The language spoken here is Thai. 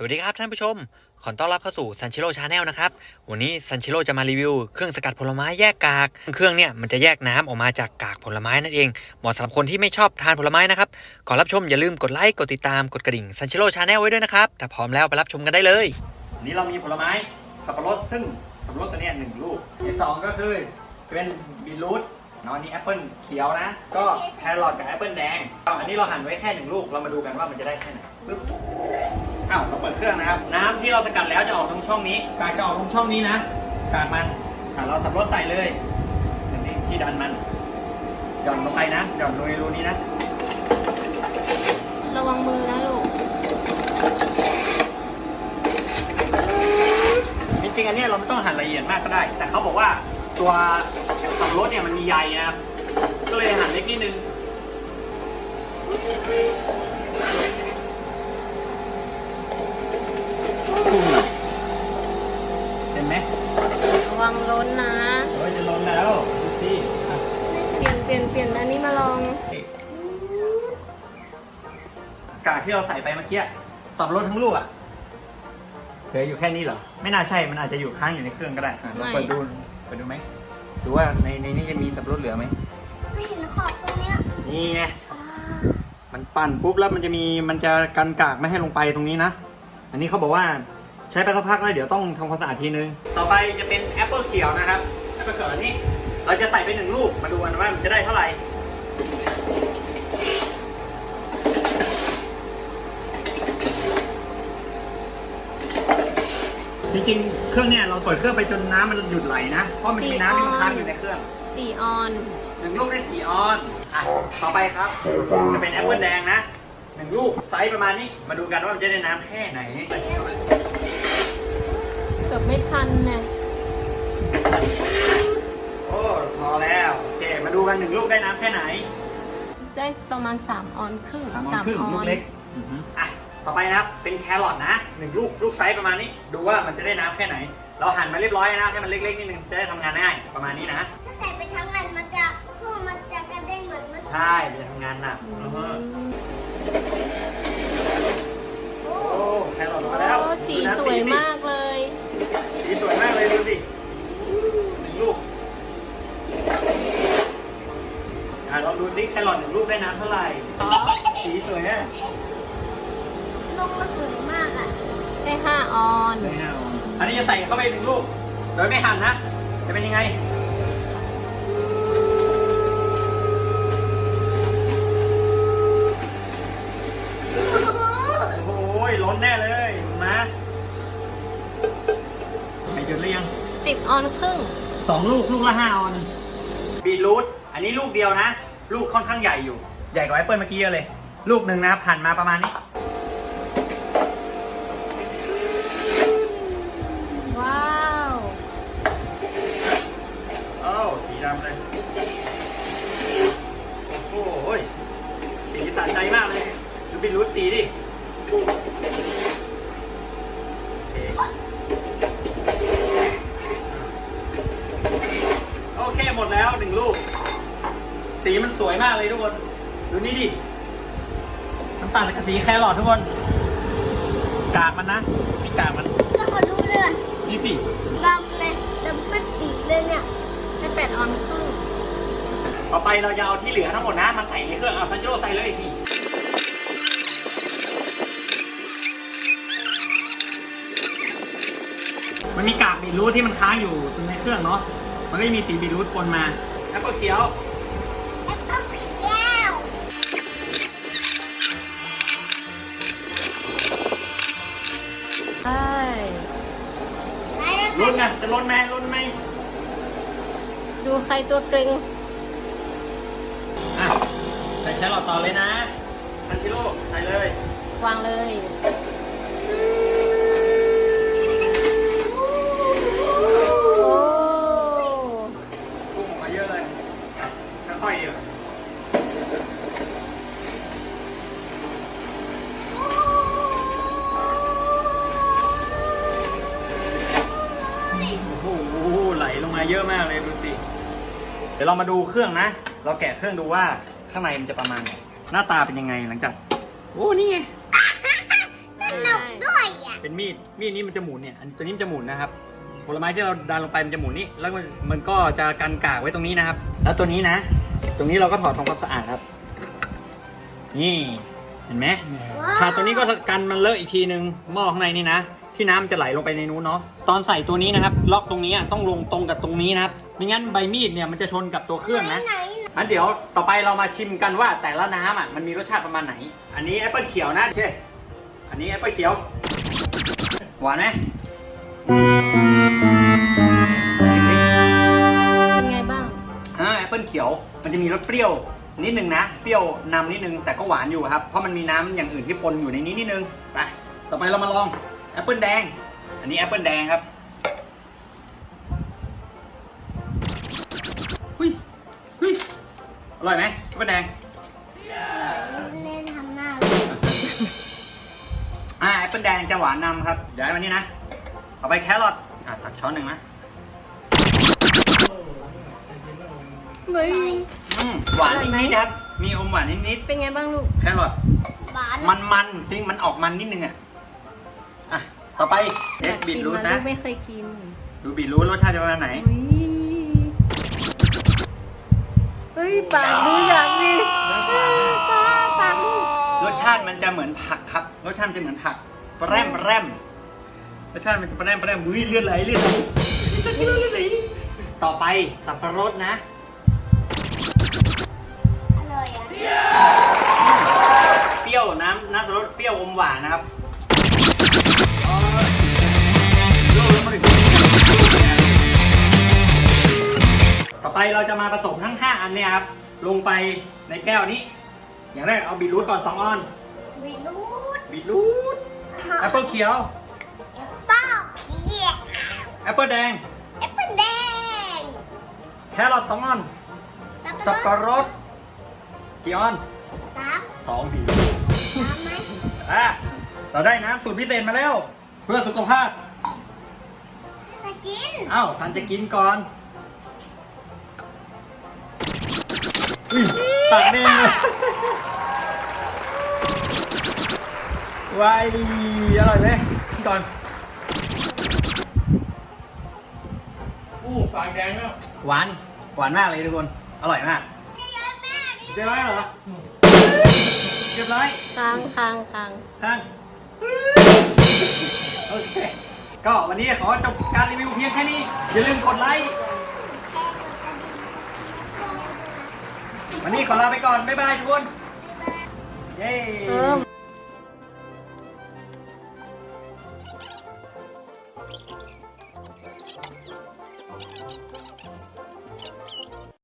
สวัสดีครับท่านผู้ชม ขอต้อนรับเข้าสู่ซันชิโร่ชาแนลนะครับ วันนี้ซันชิโร่จะมารีวิวเครื่องสกัดผลไม้แยกกาก เครื่องเนี่ยมันจะแยกน้ำออกมาจากกากผลไม้นั่นเอง เหมาะสำหรับคนที่ไม่ชอบทานผลไม้นะครับ ก่อนรับชมอย่าลืมกดไลค์ กดติดตาม กดกระดิ่งซันชิโร่ชาแนลไว้ด้วยนะครับ ถ้าพร้อมแล้วไปรับชมกันได้เลย วันนี้เรามีผลไม้สับปะรดซึ่งสับปะรดตัวเนี้ยหนึ่งลูกที่สองก็คือเป็นบีรูทเนาะอันนี่แอปเปิลเขียวนะ ก็แครอทกับแอปเปิลแดง อันนี้เราหั่นไว้แค่หนึ่งลูก เรามาดูกันว่ามันจะได้แค่ไหนปึ๊บ อ้าวเราเปิดเครื่องนะครับน้ำที่เราสกัดแล้วจะออกตรงช่องนี้ กากจะออกตรงช่องนี้นะกากมันอะเราสับรถใส่เลยอันนี้ที่ดันมันหย่อนลงไปนะหย่อนลงในรูนี้นะระวังมือนะลูก จริงๆอันเนี้ยเราไม่ต้องหั่นละเอียดมากก็ได้ แต่เขาบอกว่าตัวสับรถเนี่ยมันมีใยนะครับก็เลยหั่นเล็กนิดนึงเห็นไหม ระวังล้นนะ เฮ้ยจะล้นแล้วดูสิอะ เป ลี่ยนเปลี่ยนเปลี่ยนอันนี้มาลอง กากที่เราใส่ไปเมื่อกี้สับปะรดทั้งลูกอะเหลืออยู่แค่นี้เหรอ ไม่น่าใช่ มันอาจจะอยู่ค้างอยู่ในเครื่องก็ได้อะเราไม่เปิดดูเปิดดูไหมดูว่าในในนี้จะมีสับปะรดเหลือไหมไม่เห็นขอบตรงเนี้ยนี่ไงมันปั่นปุ๊บแล้วมันจะมีมันจะกันกากไม่ให้ลงไปตรงนี้นะ อันนี้เขาบอกว่าใช้ไปสักพักแล้วเดี๋ยวต้องทำความสะอาดทีนึง ต่อไปจะเป็นแอปเปิลเขียวนะครับแอปเปิลเขียวอันนี้ เราจะใส่ไปหนึ่งลูก มาดูกันว่ามันจะได้เท่าไหร่จริงๆเครื่องเนี่ยเราเปิดเครื่องไปจนน้ำมันหยุดไหลนะ เพราะมันมีน้ำที่มันค้างอยู่ในเครื่องสี่ออนหนึ่งลูกได้สี่ออนอะต่อไปครับ จะเป็นแอปเปิลแดงนะหนึ่งลูกไซส์ประมาณนี้ มาดูกันว่ามันจะได้น้ำแค่ไหนเกือบไม่ทันเนี่ย โอ้ พอแล้ว โอเค มาดูกัน หนึ่งลูกได้น้ำแค่ไหนได้ประมาณสามออนครึ่งสามออนครึ่งลูกเล็กอือฮึอะต่อไปนะครับเป็นแครอทนะหนึ่งลูกลูกไซส์ประมาณนี้ ดูว่ามันจะได้น้ำแค่ไหน เราหั่นมาเรียบร้อยนะให้มันเล็กๆนิดนึงจะได้ทำงานง่ายประมาณนี้นะ ถ้าใส่ไปทั้งอันมันจะคู่มันจะกระเด้งเหมือนเมื่อกี้ใช่มันจะทำงานหนักอือือฮึมโอ้โอ้แครอทออกมาแล้วโอ้สีดูนะสวยสิมากเลย สีสวยมากเลยดูสิหนึ่งลูก อะลองดูสิแค รอทหนึ่งลูกได้น้ำเท่าไหร่สีสวยแน่ลงมาสวยมากอะได้ห้าออนสวยแน่อันนี้จะใส่เข้าไปหนึ่งลูก โดยไม่หั่นนะ จะเป็นยังไง โอ้โหโอ้โหล้นแน่เลยนะไปหยุดหรือยังสิบออนครึ่งสองลูกลูกละห้าออนบีทรูทอันนี้ลูกเดียวนะ ลูกค่อนข้างใหญ่อยู่ ใหญ่กว่าแอปเปิลเมื่อกี้เยอะเลย ลูกหนึ่งนะครับหั่นมาประมาณนี้ ว้าวโอ้สีดำเลย โอ้โหยสีสะใจมากเลย ดูบีทรูทสีดิโอเคโอเค หมดแล้วหนึ่งลูก สีมันสวยมากเลยทุกคน ดูนี่ดิน้ำตาลกับสีแครอททุกคน กากมันนะมีกากมันแล้วขอดูเลยนี่สิดำเลยดำเป็นสีเลยเนี่ยได้แปดออนครึ่งต่อไปเราจะเอาที่เหลือทั้งหมดนะมาใส่ในเครื่องเอาซันโจใส่เลยนี่มันมีกากบีทรูทที่มันค้างอยู่ในเครื่องเนาะ มันก็จะมีสีบีทรูทปนมา แล้วก็เขียวแล้วก็เขียวใช่ไหนอะลุ้นนะจะลุ้นไหมลุ้นไหมดูใครตัวเกรงอะใส่แครอทต่อเลยนะซันชิโร่ใส่เลย วางเลย เยอะมากเลยดูสิ เดี๋ยวเรามาดูเครื่องนะ เราแกะเครื่องดูว่าข้างในมันจะประมาณไหนหน้าตาเป็นยังไงหลังจาก โอ้ นี่ไงตลกด้วยอะเป็นมีด มีดนี้มันจะหมุนเนี่ย อันตัวนี้มันจะหมุนนะครับ ผลไม้ที่เราดันลงไปมันจะหมุนนี่ แล้วมันมันก็จะกันกากไว้ตรงนี้นะครับ แล้วตัวนี้นะ ตรงนี้เราก็ถอดทำความสะอาดครับ นี่ เห็นไหมผ่าตัวนี้ก็กันมันเลอะอีกทีนึงหม้อข้างในนี่นะ ที่น้ำมันจะไหลลงไปในนู้นเนาะตอนใส่ตัวนี้นะครับ ล็อกตรงนี้อะต้องลงตรงกับตรงนี้นะครับไม่งั้นใบมีดเนี่ยมันจะชนกับตัวเครื่องนะไหนงั้นเดี๋ยวต่อไปเรามาชิมกันว่าแต่ละน้ำอะมันมีรสชาติประมาณไหน อันนี้แอปเปิลเขียวนะโอเคอันนี้แอปเปิลเขียว หวานไหมชิมดิเป็นไงบ้างอ่าแอปเปิลเขียวมันจะมีรสเปรี้ยวนิดนึงนะ เปรี้ยวนำนิดนึงแต่ก็หวานอยู่ครับ เพราะมันมีน้ำอย่างอื่นที่ปนอยู่ในนี้นิดนึง ไป ต่อไปเรามาลองแอ ปเปิลแดง อันนี้แอปเปิลแดงครับหุยหุยอร่อยไหมแอปเปิลแดง เล่นทำหน้าเลยอ่าแอปเปิลแดงจะหวานนำครับเดี๋ยวให้มันนี่นะต่อไปแครอทอะตักช้อนหนึ่งนะ เฮ้ย อืมหวานอร่อยไหมนิดๆครับ มีอมหวานนิดเป็นไงบ้างลูก ๆแครอทหวานมันมันๆจริงมันออกมันนิดนึงอะอะ ต่อไปเด็ดบีทรูทกินะมาลูกไม่เคยกินดูบีทรูทรสชาติจะประมาณไหน อุ๊ยเฮ้ยปากดูอยากดิปากปากลูกรสชาติมันจะเหมือนผักครับ รสชาติมันจะเหมือนผักแปร่มแปร่มรสชาติมันจะแปร่มแปร่มอุ้ยเลือดไหลเลือดไหลเลือดไหลต่อไปสับปะรดนะ อร่อยอะเปรี้ยวน้ำน้ำสับปะรดเปรี้ยวอมหวานนะครับ ไปเราจะมาผสมทั้ง 5 อันเนี่ยครับ ลงไปในแก้วนี้ อย่างแรกเอาบีทรูทก่อน2ออนบีทรูทบีทรูทแอปเปิลเขียวเป้าเพียแอปเปิลแดงแอปเปิ้ลแดงแครอทสองออนสับปะรดกี่ออนสามสองสีสามไหมอะเราได้น้ำสูตรพิเศษมาแล้ว เพื่อสุขภาพจะกินเอ้าสันจะกินก่อน อุ้ยปากแดงเลยวายดีอร่อยไหมกินก่อนอู้ปากแดงแล้วหวาน หวานมากเลยทุกคน อร่อยมากเรียบร้อยเหรอเรียบร้อยค้างค้างค้างท่านโอเค ก็วันนี้ขอจบการรีวิวเพียงแค่นี้ อย่าลืมกดไลค์ วันนี้ขอลาไปก่อน บ๊ายบายทุกคน เย้ เออ